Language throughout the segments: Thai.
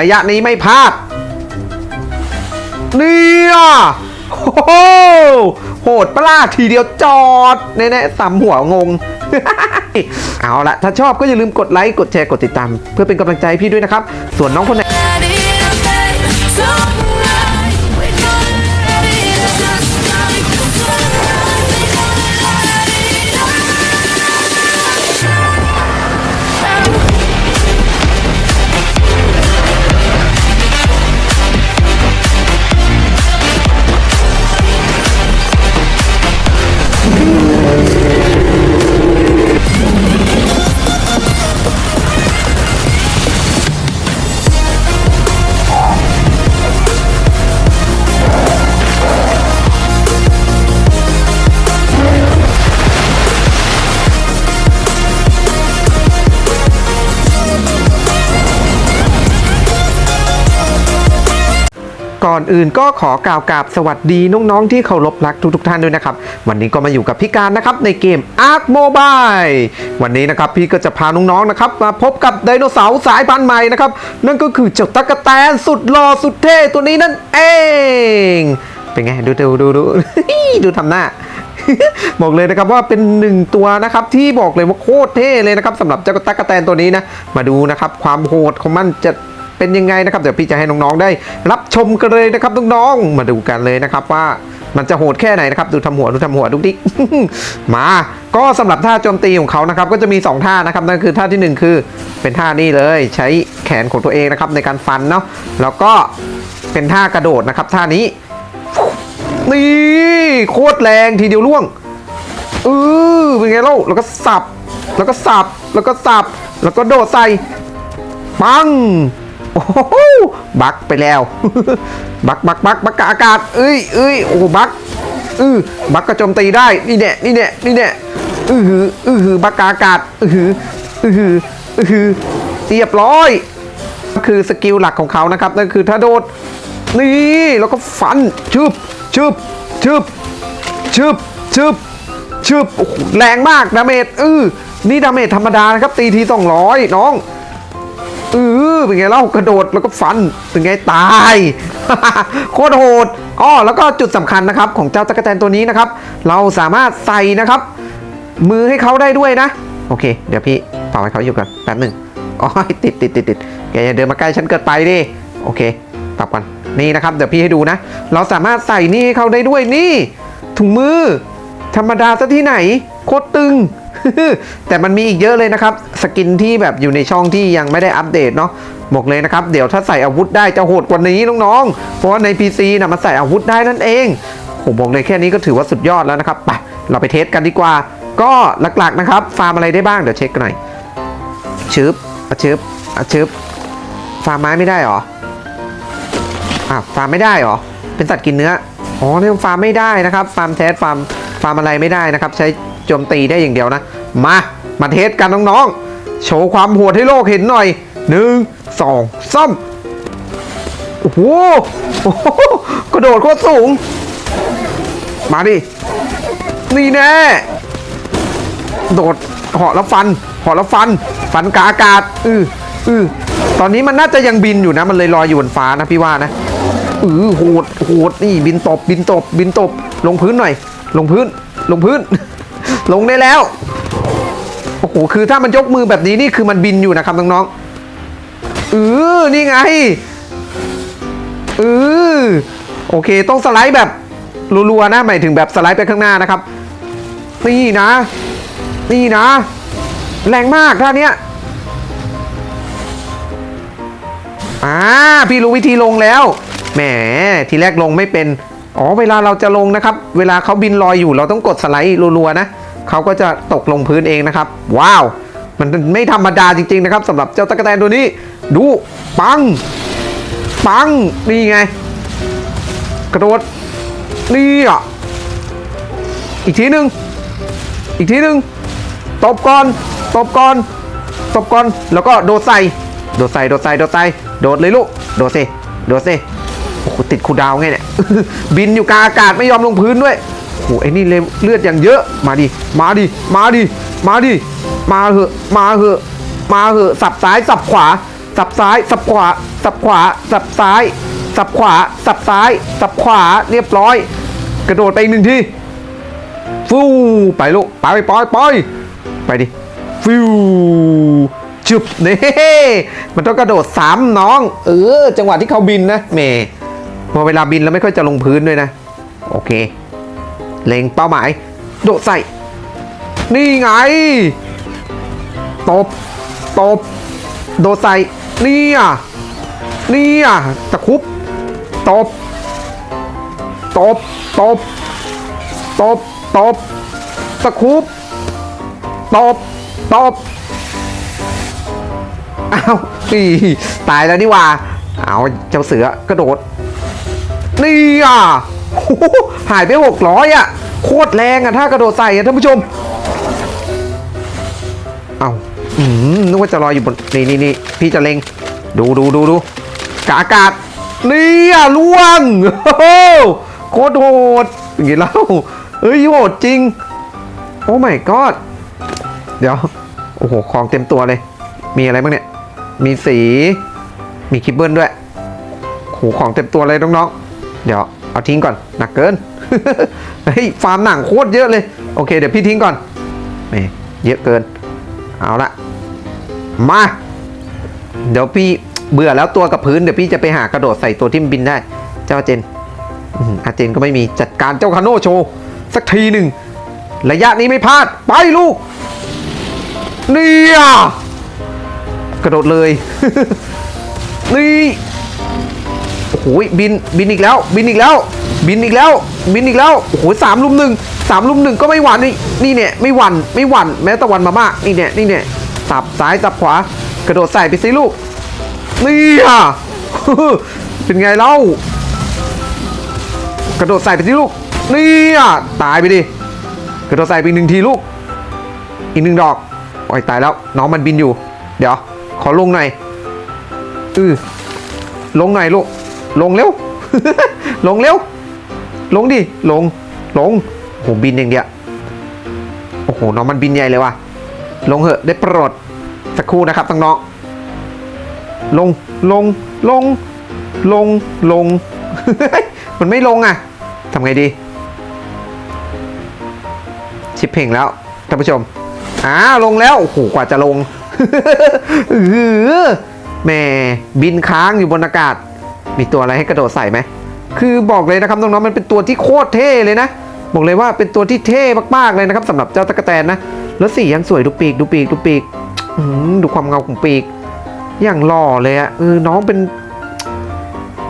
ระยะนี้ไม่พลาดเนี่ยโอ้โหโหดปลาทีเดียวจอดแน่ๆสามหัวงง เอาละถ้าชอบก็อย่าลืมกดไลค์ กดแชร์ กดติดตาม เพื่อเป็นกำลังใจพี่ด้วยนะครับ ส่วนน้องคนไหน ก่อนอื่นก็ขอกล่าวกราบสวัสดีน้องๆที่เคารพรักทุกๆท่านด้วยนะครับ วันนี้ก็มาอยู่กับพี่การนะครับในเกม Ark Mobile วันนี้นะครับพี่ก็จะพาน้องๆนะครับมาพบกับไดโนเสาร์สายพันธุ์ใหม่นะครับนั่นก็คือเจ้าตั๊กแตนสุดหล่อสุดเท่ตัวนี้นั่นเอง เป็นไงดูดูดูดูดูทำหน้าบอกเลยนะครับว่าเป็นหนึ่งตัวนะครับที่บอกเลยว่าโคตรเท่เลยนะครับสำหรับเจ้าตั๊กแตนตัวนี้นะมาดูนะครับความโหดของมันจะ เป็นยังไงนะครับเดี๋ยวพี่จะให้น้องๆได้ รับชมกันเลยนะครับน้องๆมาดูกันเลยนะครับว่ามันจะโหดแค่ไหนนะครับดูทำหัวดูทำหัวดูดิมาก็สำหรับท่าโจมตีของเขานะครับก็จะมี 2 ท่านะครับนั่นคือท่าทีหนึ่1 คือเป็นท่านี้เลยใช้แขนของตัวเองนะครับในการฟันเนาะแล้วก็เป็นท่ากระโดดนะครับท่านี้นี่โคตรแรงทีเดียวล่วงเออเป็นไงเล่าแล้วก็สับ แล้วก็สับ แล้วก็สับ แล้วก็โดดใส่ปัง โอ้โหบักไปแล้ว บักบักบักบักกะอากาศเอ้ยเอ้ยโอ้บักเออบักก็โจมตีได้นี่แน่นี่แน่นี่แน่อือหืออือหือบักกะอากาศอือหืออือหืออือหือเรียบร้อยก็คือสกิลหลักของเขานะครับนั่นคือถ้าโดดนี่แล้วก็ฟันชึบชึบชึบชึบชึบชึบแรงมากดาเมจเออนี่ดาเมจธรรมดานะครับตีที200น้อง เออเป็นไงเล่ากระโดดแล้วก็ฟันเป็นไงตาย โคตรโหดอ้อแล้วก็จุดสำคัญนะครับของเจ้าตะกแตนตัวนี้นะครับ เราสามารถใส่นะครับ มือให้เขาได้ด้วยนะ โอเค เดี๋ยวพี่เป่าให้เขาอยู่กันแป๊บหนึ่งอ๋อติดติดติดติดแกอย่าเดินมาใกล้ฉันเกินไปดิโอเคปรับกันนี่นะครับเดี๋ยวพี่ให้ดูนะ เราสามารถใส่นี่ให้เขาได้ด้วยนี่ถุงมือ ธรรมดาซะที่ไหน โคตรตึง แต่มันมีอีกเยอะเลยนะครับ สกินที่แบบอยู่ในช่องที่ยังไม่ได้อัปเดตเนาะบอกเลยนะครับ เดี๋ยวถ้าใส่อาวุธได้จะโหดกว่านี้น้องๆ เพราะว่าใน PC นะมันใส่อาวุธได้นั่นเองผมบอกเลยแค่นี้ก็ถือว่าสุดยอดแล้วนะครับไปเราไปเทสกันดีกว่า ก็หลักๆนะครับ ฟาร์มอะไรได้บ้างเดี๋ยวเช็คกันหน่อยชึบอะชึบอะชึบฟาร์มไม้ไม่ได้เหรออะฟาร์มไม่ได้เหรอ เป็นสัตว์กินเนื้ออ๋อเรื่องฟาร์มไม่ได้นะครับ ฟาร์มแทสฟาร์มฟาร์มอะไรไม่ได้นะครับ ใช้ โจมตีได้อย่างเดียวนะ มา มาเทสกันน้องๆ โชว์ความโหดให้โลกเห็นหน่อยหนึ่งสองสามโอ้โหโอ้โหกระโดดโคตรสูง มาดิ นี่แน่ โดดเหาะแล้วฟันเหาะแล้วฟัน ฟันกาอากาศ อืออือตอนนี้มันน่าจะยังบินอยู่นะ มันเลยลอยอยู่บนฟ้านะพี่ว่านะอือโหดโหดนี่บินตบบินตบ บินตบ ลงพื้นหน่อย ลงพื้น ลงพื้น ลงได้แล้ว โอ้โห คือถ้ามันยกมือแบบนี้นี่คือมันบินอยู่นะครับน้องๆเออนี่ไงเออโอเค ต้องสไลด์แบบรัวๆนะ หมายถึงแบบสไลด์ไปข้างหน้านะครับ นี่นะ นี่นะ แรงมากท่าเนี้ยอ่าพี่รู้วิธีลงแล้ว แหม ทีแรกลงไม่เป็น อ๋อ เวลาเราจะลงนะครับ เวลาเขาบินลอยอยู่ เราต้องกดสไลด์รัวๆนะ เขาก็จะตกลงพื้นเองนะครับ ว้าว มันไม่ธรรมดาจริงๆนะครับสำหรับเจ้าตะกแตนตัวนี้ ดูปัง ปัง นี่ไง กระโดดนี่อะ อีกทีหนึ่งอีกทีหนึ่งตบก่อน ตบก่อน ตบก่อน แล้วก็โดดใส่ โดดใส่ โดดใส่ โดดใส่ โดดเลยลูก โดดสิ โดดสิ โอ้โหติดคูดาวไงเนี่ย บินอยู่กลางอากาศไม่ยอมลงพื้นด้วย โหไอ้นี่เลือดอย่างเยอะมาดิมาดิมาดิมาดิมาเหอะมาเหอะมาเหอะสับซ้ายสับขวา สับซ้ายสับขวา สับขวา สับซ้าย สับขวา สับซ้าย สับขวาเรียบร้อย กระโดดไปอีกหนึ่งทีฟูไปลูกไปไปไปไปดิฟิวจุบเน่มันต้องกระโดดสามน้อง เออ จังหวะที่เขาบินนะเมพอเวลาบินแล้วไม่ค่อยจะลงพื้นด้วยนะ โอเค เล็งเป้าหมาย โดดใส่ นี่ไง ตบ ตบ โดดใส่นี่อะนี่อะตะคุบ ตบ ตบ ตบ ตบ ตบ ตะคุบ ตบ ตบ อ้าวอีตายแล้วนี่ว่า เอาเจ้าเสือกระโดด นี่อะ หายไปหกร้อยอะ โคตรแรงอะ ถ้ากระโดดใส่อะท่านผู้ชม เอาอืมนึกว่าจะลอยอยู่บน นี่นี่นี่พี่จะเล็ง ดูดูดูดูกาอากาศนี่อะล่วงโอ้โคตรโหดอย่างงี้แล้วเอ้ยโหดจริง โอ้ my god เดี๋ยว โอ้โห ของเต็มตัวเลย มีอะไรบ้างเนี่ย มีสี มีคิปเบิลด้วยโหของเต็มตัวเลยน้องๆ เดี๋ยว เอาทิ้งก่อนหนักเกินเฮ้ยฟาร์มหนังโคตรเยอะเลย โอเค เดี๋ยวพี่ทิ้งก่อนนี่เยอะเกิน เอาละมา เดี๋ยวพี่เบื่อแล้วตัวกับพื้นเดี๋ยวพี่จะไปหากระโดดใส่ตัวที่มันบินได้ เจ้าเจนอาเจนก็ไม่มีจัดการเจ้าคาโนโชว์สักทีหนึ่งระยะนี้ไม่พลาด ไปลูกเนี่ยกระโดดเลย นี่ โอ้โหบินบินอีกแล้ว บินอีกแล้ว บินอีกแล้ว บินอีกแล้วโอ้โหสามลุมหนึ่งสามลุมหนึ่งก็ไม่หวั่นนี่นี่เนี่ยไม่หวั่นไม่หวั่นแม้ตะวันมามากนี่เนี่ยนี่เนี่ยสับซ้ายสับขวากระโดดใส่ไปสิลูกนี่อะเป็นไงเล่ากระโดดใส่ไปสิลูกนี่อะตายไปดิกระโดดใส่ไปหนึ่งทีลูก อีกหนึ่งดอกโอ้ยตายแล้วน้องมันบินอยู่ เดี๋ยว ขอลงหน่อยอือลงหน่อยลูก ลงเร็ว ลงเร็ว ลงดิ ลง ลงโอ้โหบินอย่างเดียว โอ้โห น้องมันบินใหญ่เลยว่ะ ลงเหอะ ได้โปรด สักครู่นะครับทั้งน้องลง ลง ลง ลง ลง มันไม่ลงอะ ทำไงดี ชิปเพลงแล้ว ท่านผู้ชม อ้าวลงแล้ว โอ้โห กว่าจะลงแหมบินค้างอยู่บนอากาศ มีตัวอะไรให้กระโดดใส่ไหม คือบอกเลยนะครับน้องๆมันเป็นตัวที่โคตรเท่เลยนะ บอกเลยว่าเป็นตัวที่เท่มากๆเลยนะครับสำหรับเจ้าตะกแตนนะ แล้วสียังสวยดูปีกดูปีกดูปีกดูความเงาของปีก อย่างหล่อเลยอะเออน้องเป็น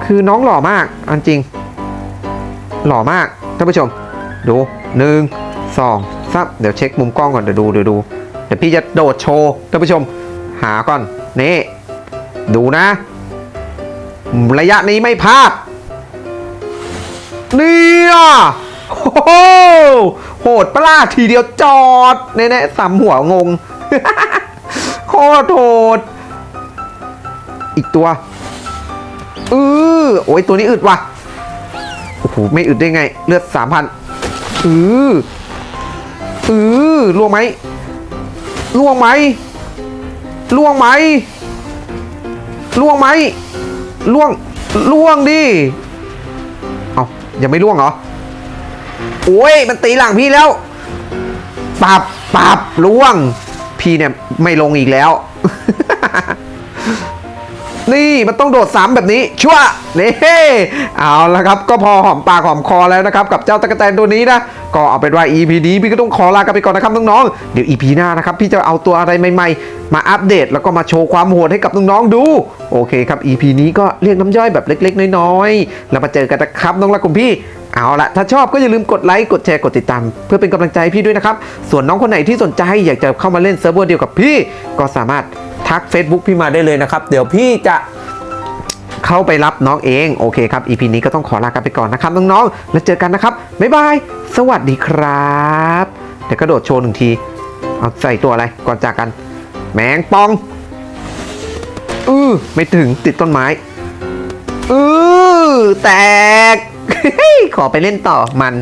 คือน้องหล่อมากอันจริง หล่อมากท่านผู้ชม ดูหนึ่งสองสามเดี๋ยวเช็คมุมกล้องก่อนเดี๋ยวดูเดี๋ยวดูเดี๋ยวพี่จะโดดโชว์ท่านผู้ชม หาก่อนนี่ดูนะ ระยะนี้ไม่พลาดเนี่ยโอ้โหโหดปลาทีเดียวจอดแน่ๆสามหัวงงโคตรโหดอีกตัวเออโอ้ยตัวนี้อึดว่ะโอ้โหไม่อึดได้ไง เลือดสามพันเออเออล่วงไหมล่วงไหมล่วงไหมล่วงไหม ล่วงล่วงดิเอายังไม่ล่วงเหรอโอ้ยมันตีหลังพี่แล้วปับปับล่วง พี่เนี่ยไม่ลงอีกแล้ว นี่มันต้องโดดซ้ำแบบนี้ชั่วนี่เอาละครับ ก็พอหอมปากหอมคอแล้วนะครับ กับเจ้าตะกแตนตัวนี้นะ ก็เอาเป็นว่า EP นี้พี่ก็ต้องขอลากันไปก่อนนะครับน้องๆ เดี๋ยว EP หน้านะครับพี่จะเอาตัวอะไรใหม่ๆ มาอัปเดตแล้วก็มาโชว์ความโหดให้กับน้องๆดู โอเคครับ EP นี้ก็เรียกน้ำย่อยแบบเล็ก ๆ น้อยๆ แล้วมาเจอกันนะครับน้องรักของพี่เอาละถ้าชอบก็อย่าลืมกดไลค์ กดแชร์ กดติดตาม เพื่อเป็นกำลังใจให้พี่ด้วยนะครับ ส่วนน้องคนไหนที่สนใจอยากจะเข้ามาเล่นเซิร์ฟเวอร์เดียวกับพี่ ก็สามารถทัก Facebook พี่มาได้เลยนะครับ เดี๋ยวพี่จะ เข้าไปรับน้องเองโอเคครับ EP นี้ก็ต้องขอลากันไปก่อนนะครับน้องๆ แล้วเจอกันนะครับ บ๊ายบาย สวัสดีครับเดี๋ยวกระโดดโชว์หนึ่งที เอาใส่ตัวอะไรก่อนจากกัน แมงปอง อือไม่ถึงติดต้นไม้ อือแตก ขอไปเล่นต่อมัน